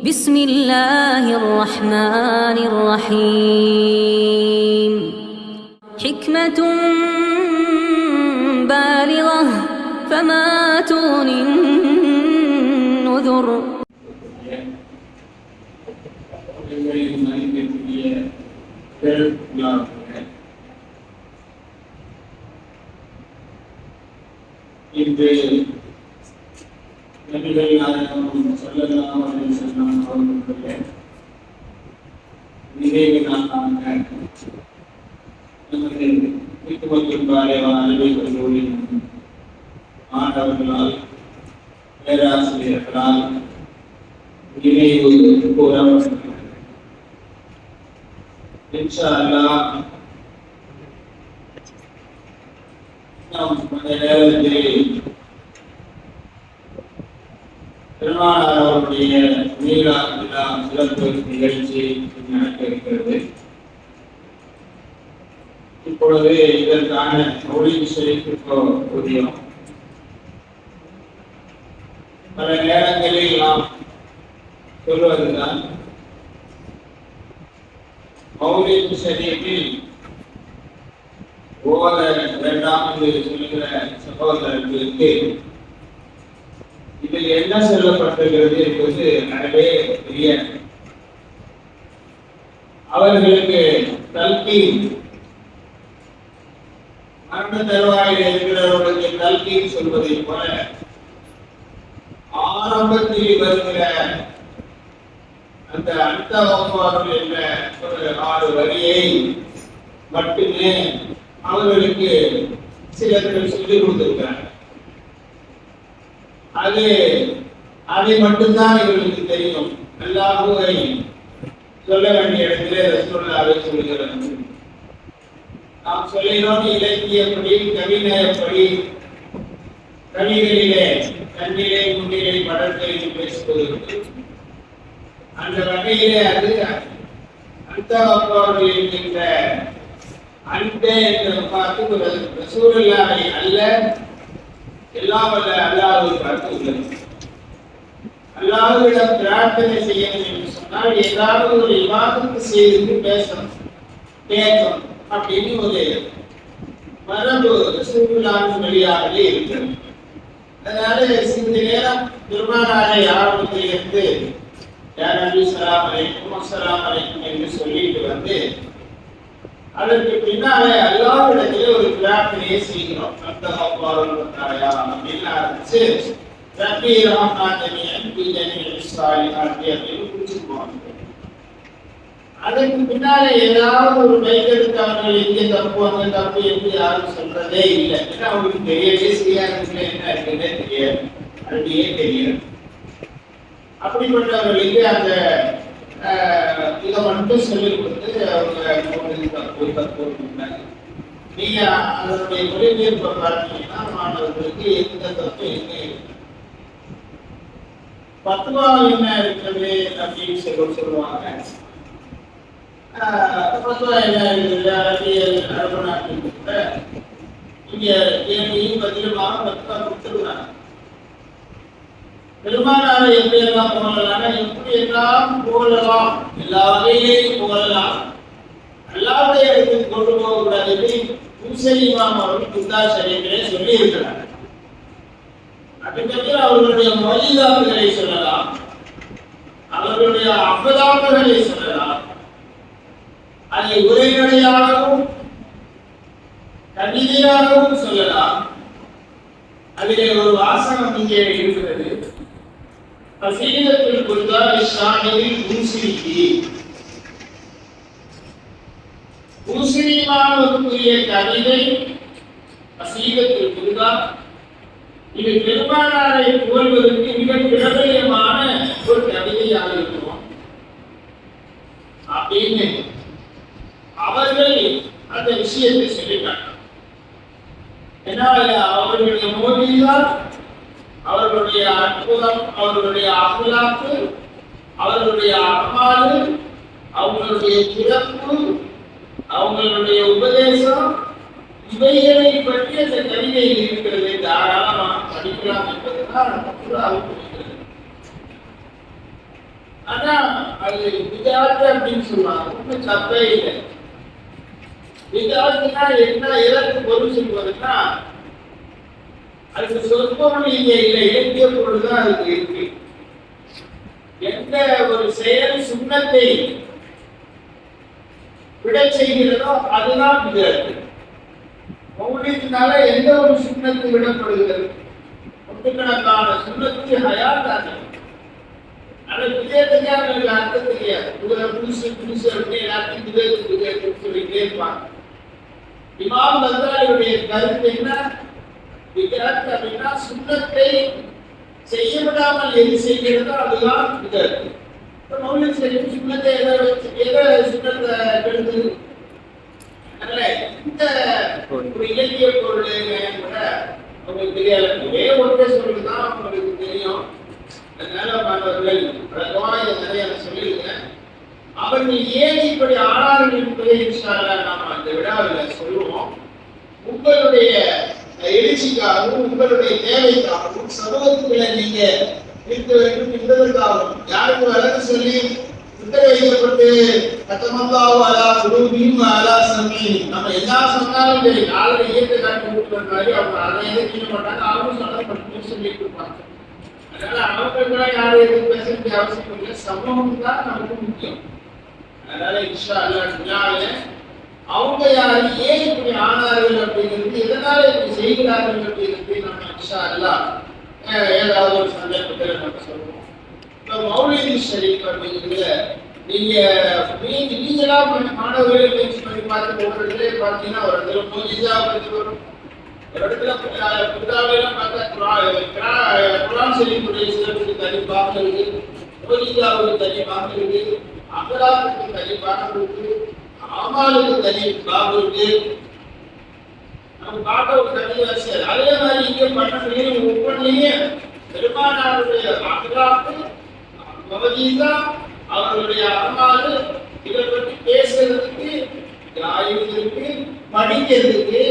بسم الله الرحمن الرحيم حكمة بالغة فما تغني النذر உங்களின் மதிப்பிற்குரிய பெருமாளர்களே, இன்று நபிகள் நாயகம் ஸல்லல்லாஹு அலைஹி வஸல்லம் அவர்களுடைய நினைவு நாளாக நமது ஹிக்மத்துல் பாலிகா அல்வி மாணவர்களால் பேராசிரியர்களால் நினைவு கூறப்பட்டது நாம் நேரத்தில் பெருமானார் அவருடைய மீளா விழா சிறப்பு நிகழ்ச்சி நடக்க இருக்கிறது இப்பொழுது இதற்கான மௌலிக ஷெரீஃபுக்கு புரியும் பல நேரங்களில் நாம் சொல்வதுதான் மௌலிக ஷரீஃபில் ஓத வேண்டாம் என்று சொல்லுகிற சகோதரர்களுக்கு இதில் என்ன சொல்லப்பட்டிருக்கிறது என்பது நடவே தெரியாது. அவர்களுக்கு கல்வி மரண தருவாயில் இருக்கிறவர்களுக்கு கல்வி சொல்வதை போல ஆரம்பத்தில் வருகிற அந்த அடுத்த வகுப்பார்கள் என்ற ஒரு ஆறு வரியை மட்டுமே அவர்களுக்கு சிலர்கள் சொல்லிக் கொடுத்திருக்கிறார்கள். அது அதை மட்டும்தான் இவர்களுக்கு தெரியும். அல்லாஹுவை சொல்ல வேண்டிய இடத்திலே ரசோல்லாவை சொல்லுகிறது. நாம் சொல்லினோம் இலக்கியப்படி கவிநயப்படி கவிகளிலே கண்ணிலே முன்னிலை படத்தை பேசுவதற்கு. அந்த வகையிலே அது அந்த அப்பாவர்கள் இருக்கின்ற அன்பே என்று பார்த்து ஒரு அல்ல எல்லாம் அல்ல அல்லாஹ்வை பார்த்து உள்ளது. அல்லாஹ்விடம் பிரார்த்தனை செய்யணும் என்று சொன்னால் ஏதாவது ஒரு விவாதத்து செய்து பேசணும். கேட்கணும் அப்படின்னு ஒரு மரபு ரசூலுல்லாஹின் வழியாகவே இருக்கிறது அதனால சிறிது நேரம் பெருமானாரை ஆரம்பத்திலிருந்து யாரும் யா நபி அலைக்கும் அலைக்கும் என்று சொல்லிட்டு வந்து அதற்கு பின்னாலே அல்லாஹ்விடத்திலே ஒரு பிரார்த்தனையை செய்கிறோம். அந்த அப்பாரும் வந்தாயா அப்படின்னு ஆரம்பிச்சு ரப்பி ரஹ்மான் ஜமீஅன் ஃபி அப்படின்னு குறிச்சுக்குவாங்க அதற்கு பின்னாலே ஏதாவது ஒரு மைக்கெடுத்து அவர்கள் எங்கே தப்பு அங்கே தப்பு என்று யாரும் சொல்றதே இல்லை. ஏன்னா அவங்களுக்கு தெரியவே செய்யாததுல என்ன இருக்குன்னே தெரியாது. அப்படியே தெரியாது. அப்படிப்பட்டவர்களுக்கு அந்த ஆஹ், இதை மட்டும் சொல்லிக் கொடுத்து நீங்க அதனுடைய மொழிபெயர்ப்பை பார்த்தீங்கன்னா மாணவர்களுக்கு எந்த தப்பு எங்க இருக்கு பத்துவா என்ன இருக்கிறது அப்படின்னு சொல்லி சொல்லுவாங்க ஆஹ், பத்துவா என்ன இருக்குது அரபியல் அரபு நாட்டில் இங்க கேள்வியும் பதிலுமாக பத்துவா கொடுத்துருக்காங்க பெருமானாரை எப்படி எல்லாம் போகலாம் எப்படி எல்லாம் எல்லா வகையிலேயும் போகலாம் முசலி இமாம் அவர்கள் குந்தா ஷரீஃபிலே சொல்லி இருக்கிறார் அதுக்கப்புறம் அவர்களுடைய மொழிதாக்குகளை சொல்லலாம். அவர்களுடைய அபதாக்குகளை சொல்லலாம். அதை உரைநடையாகவும் கவிதையாகவும் சொல்லலாம். அதிலே ஒரு வாசகம் இங்கே இருக்கிறது. பசீதத்தில் குர்தான் ஷாஹிதில் ஊசிரிக்கு ஊசிரிமானவருக்குரிய கவிதை ஃபசீலத்துல் குர்தான் இது பெருமானாரை புகழ்வதற்கு மிக பிரபலியமான ஒரு கவிதையாக இருக்கும். அப்படின்னு அவர்கள் அந்த விஷயத்தை சொல்லிட்டாங்க. ஏன்னா அவர்களுடைய மோதிதான் அவர்களுடைய அற்புதம் அவர்களுடைய அகலாக்கு அவர்களுடைய அகமாறு அவங்களுடைய பிறப்பு அவங்களுடைய உபதேசம் இவைகளை பற்றி அந்த கவிதையில் இருக்கிறது தாராளமாக படிக்கலாம் என்பதுதான் நமக்கு குறிக்கிறது ஆனா அது விதாத்து அப்படின்னு சொல்லுவாங்க ஒன்றும் தப்பே இல்லை. விதாத்துனா என்ன எதற்கு பொருள் சொல்வதுன்னா அதுக்கு சொற்பொருள் இங்க இல்லை இலக்கிய பொருள் தான் அதுக்கு இருக்கு. எந்த ஒரு செயல் சுண்ணத்தை விட செய்கிறதோ அதுதான் விதாத்து மௌலியத்தினால எந்த ஒரு சுண்ணத்து விடப்படுகிறது? நூற்றுக்கணக்கான சுண்ணத்து ஹயாத்தாங்க ஆனா விஜயத்துக்கே எனக்கு அர்த்தம் தெரியாது. புது புதுசு புதுசு அப்படின்னு எல்லாத்தையும் விஜயத்துக்கு விஜயத்துன்னு சொல்லிட்டே இருப்பாங்க. இமாம் பந்தாரியுடைய கருத்து என்ன? விஜயத்து அப்படின்னா சுண்ணத்தை செய்ய விடாமல் எது செய்கிறதோ அதுதான் விஜயத்து மௌலிக் செய்யும் சுண்ணத்தை எதை எதை சுண்ணத்தை அதனால இந்த ஒரு இலக்கிய பொருள் கூட உங்களுக்கு தெரியாது ஒரே ஒன்றே சொல்றது தான் உங்களுக்கு தெரியும் அதனால மாணவர்கள் வழக்கமாக நிறைய நான் அவர்கள் ஏன் இப்படி ஆனார்கள் என்பதை நாம் அந்த விழாவில் சொல்லுவோம் உங்களுடைய எழுச்சிக்காகவும் உங்களுடைய தேவைக்காகவும் சமூகத்துக்குள்ள நீங்க இருக்க வேண்டும் என்பதற்காகவும் யாருக்கு வழக்கு சொல்லி உத்தரவிக்கப்பட்டு கத்தமந்தாவோ அலா அலா சமி நம்ம எல்லா சொன்னாலும் சரி நாலு இயற்கை காட்டி அவங்க அதை எதிர்க்க மாட்டாங்க அவங்க சொன்னதை சொல்லிட்டு இருப்பாங்க. அதனால அவங்களுக்குலாம் யாரும் எதுவும் பேச வேண்டிய அவசியம் இல்லை. சமூகம் தான் நமக்கு முக்கியம். அதனால இஷா அல்லா அவங்க யாரு ஏன் இப்படி ஆனார்கள் அப்படிங்கிறது எதனால இப்படி செய்கிறார்கள் அப்படிங்கிறது நம்ம இன்ஷா அல்லா ஏதாவது ஒரு சந்தர்ப்பத்தில் நம்ம சொல்லுவோம். இப்போ மௌலிதி ஷரீஃப் அப்படிங்கிறதுல நீங்க நீங்க நீங்களா மாணவர்களை பேச்சு பண்ணி பார்த்து ஒரு இடத்துல பார்த்தீங்கன்னா ஒரு இடத்துல மோஜிதா பற்றி வரும். ஒரு இடத்துல புத்தாவையெல்லாம் பார்த்தா குரான் குரான் குரான் ஷரீஃபுடைய சிறப்புக்கு தனி பாகம் இருக்கு. மோஜிதாவுக்கு தனி பாகம் இருக்கு. அகலாத்துக்கு தனி பார்க்கறது இருக்கு. தனி பாகம் இருக்கு. நம்ம பார்க்க ஒரு தனி வரிசை. அதே மாதிரி இங்க பண்ணலையும் ஒவ்வொன்றிலையும் பெருமானாருடைய அகலாத்து மோஜிதா அவர்களுடைய அமாலு இதை பற்றி பேசுறதுக்கு யாயும் படிக்கிறதுக்கு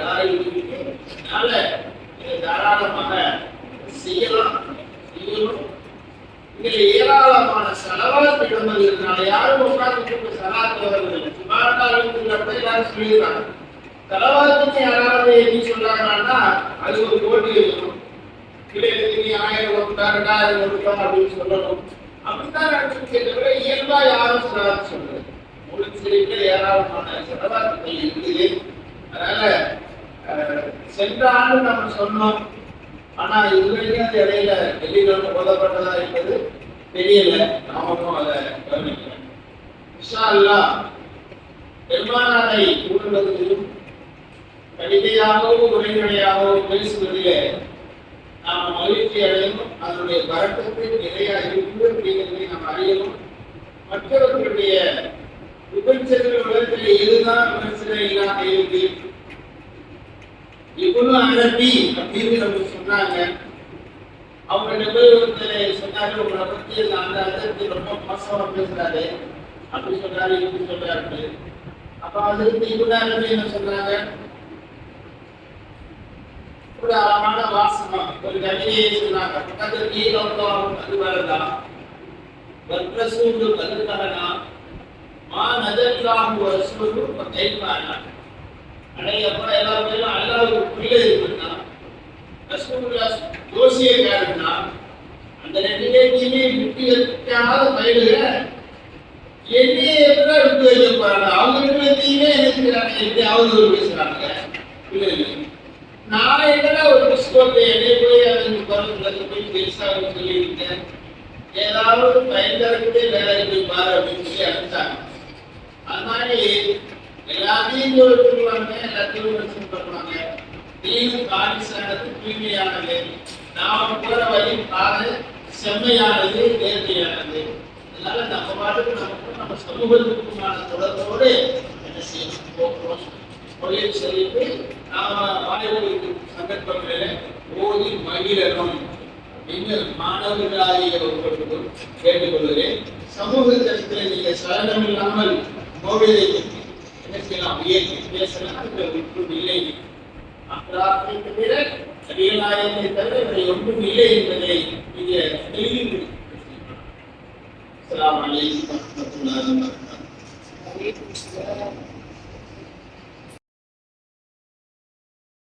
யாயும் இருக்கு அதனால இதை தாராளமாக செய்யலாம். செய்யணும். இதில் ஏராளமான செலவாத்து இடங்கள் இருக்கிறனால யாரும் உட்கார்ந்து சலாத்து வரவில்லை சுமாரத்தாளர்கள் கூட எல்லாரும் சொல்லிடுறாங்க. செலவாத்துக்கு யாராவது எப்படி சொல்றாங்கன்னா அது ஒரு போட்டி இருக்கும். கிளைக்கு நீ ஆயிரம் கொடுத்தா ரெண்டாயிரம் கொடுத்தா அப்படின்னு சொல்லணும். அப்படித்தான் நடந்துச்சு தவிர இயல்பா யாரும் செலவாத்து சொல்றது. உங்களுக்கு சரியில்லை ஏராளமான செலவாத்துக்கள் இருக்குது. அதனால சென்ற ஆண்டு நம்ம சொன்னோம். ஆனா இதுவரைக்கும் அந்த இடையில டெல்லியில போதப்பட்டதா என்பது தெரியல. நாமக்கும் அதை கவனிக்கிறேன் விஷா அல்லாஹ் பெருமானாரை கூடுவதிலும் கவிதையாகவும் உரைநடையாகவும் பேசுவதிலே நாம் மகிழ்ச்சி அடையணும். அதனுடைய வரக்கத்தை நிறையா இருக்கு அப்படிங்கிறதை நாம் அறியணும். மற்றவர்களுடைய விமர்சனங்கள் உலகத்தில் எதுதான் பிரச்சனை இல்லாம இருக்கு. இவ்வளவு அரபி அப்படின்னு நம்ம சொன்னாங்க. அவங்க ரெண்டு ஒருத்தர் சொன்னாரு உங்களை பத்தி அந்த அதற்கு ரொம்ப மோசமா பேசுறாரு. அப்படி சொன்னாரு இப்படி சொல்றாரு. அப்ப அதுக்கு இவ்வளவு அரபி என்ன சொன்னாங்க ஒரு அழகான வாசனம் ஒரு கவிதையை சொன்னாங்க. பக்கத்து நீளம் அது வரதா வர்க்கசூடு கருத்தகனா மா நதல்லாஹு வசூடு கைவானா அடையப்பா எல்லா பேரும் அல்லாவுக்கு பிள்ளை இருக்குன்னா ரசூலுல்லா ஜோசியக்காரன்னா அந்த ரெண்டு பேர்த்தையுமே விட்டு வைக்காத பயிலுக என்னையே எப்படா விட்டு வைக்க போறாங்க? அவங்க ரெண்டு பேர்த்தையுமே நினைக்கிறாங்க எப்படியாவது ஒரு பேசுறாங்க. இல்லை இல்லை. நான் என்னடா ஒரு புஸ்தகத்தை என்னை போய் அதுக்கு பிறகு போய் பெருசாக சொல்லியிருக்கேன். ஏதாவது பயன்தரக்கூடிய வேலைக்கு போய் பாரு அப்படின்னு சொல்லி அனுப்பிச்சாங்க. அது எல்லாத்தையும் சொல்லுவாங்க எல்லாத்தையும் விமர்சனம் பண்ணுவாங்க நீயும் காலிசானது தூய்மையானது. நாம போற வழி பாதை செம்மையானது நேர்மையானது. அதனால நம்ம பாட்டுக்கு நமக்கு நம்ம சமூகத்துக்குமான தொடர்போடு என்ன செய்யணும்? போக்குறோம் மொழியில் சொல்லிட்டு நாம வாழக்கூடிய சந்தர்ப்பங்களில் ஓதி மகிழனும் நீங்கள் மாணவர்களாகிய ஒவ்வொருக்கும் கேட்டுக்கொள்கிறேன். சமூக தளத்தில் நீங்க சரணம் இல்லாமல் மொழியை என்ன செய்யலாம் உயர்த்தி பேசலாம் ஒன்றும் இல்லை. அப்பிரார்த்தத்தை தவிர அடிகளாயத்தை தவிர இவரை ஒன்றும் இல்லை என்பதை நீங்க தெளிவு அலாம் அலைக்கும் வரமத்துல்லாஹி வபரகாத்துஹு.